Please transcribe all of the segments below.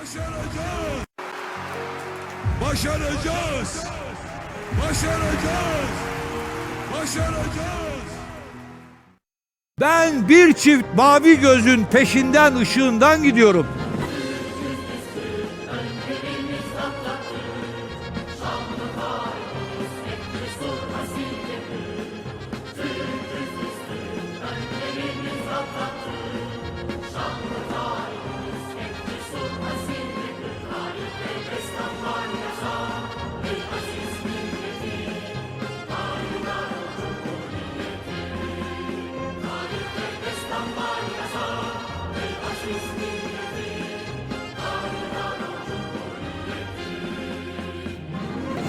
Başaracağız. Başaracağız. Başaracağız. Başaracağız. Ben bir çift mavi gözün peşinden ışığından gidiyorum.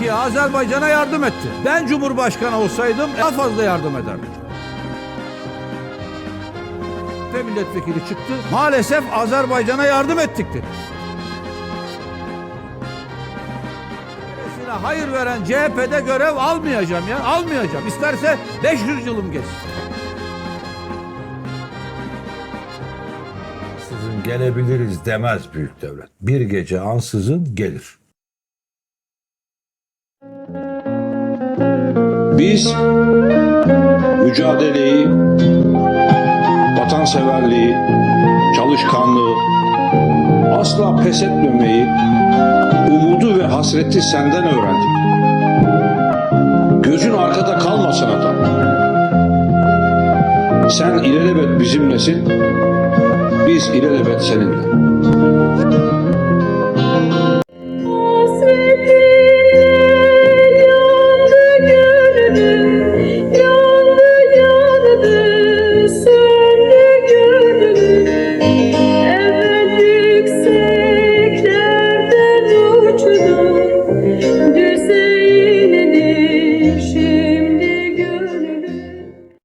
Ki Azerbaycan'a yardım etti. Ben Cumhurbaşkanı olsaydım daha fazla yardım ederdim. Ve milletvekili çıktı. Maalesef Azerbaycan'a yardım ettik dedi. Hayır veren CHP'de görev almayacağım ya. Almayacağım. İsterse 500 yılım geçsin. Ansızın gelebiliriz demez büyük devlet. Bir gece ansızın gelir. Biz mücadeleyi, vatanseverliği, çalışkanlığı, asla pes etmemeyi, umudu ve hasreti senden öğrendik. Gözün arkada kalmasın adam. Sen ilelebet bizimlesin, biz ilelebet seninle.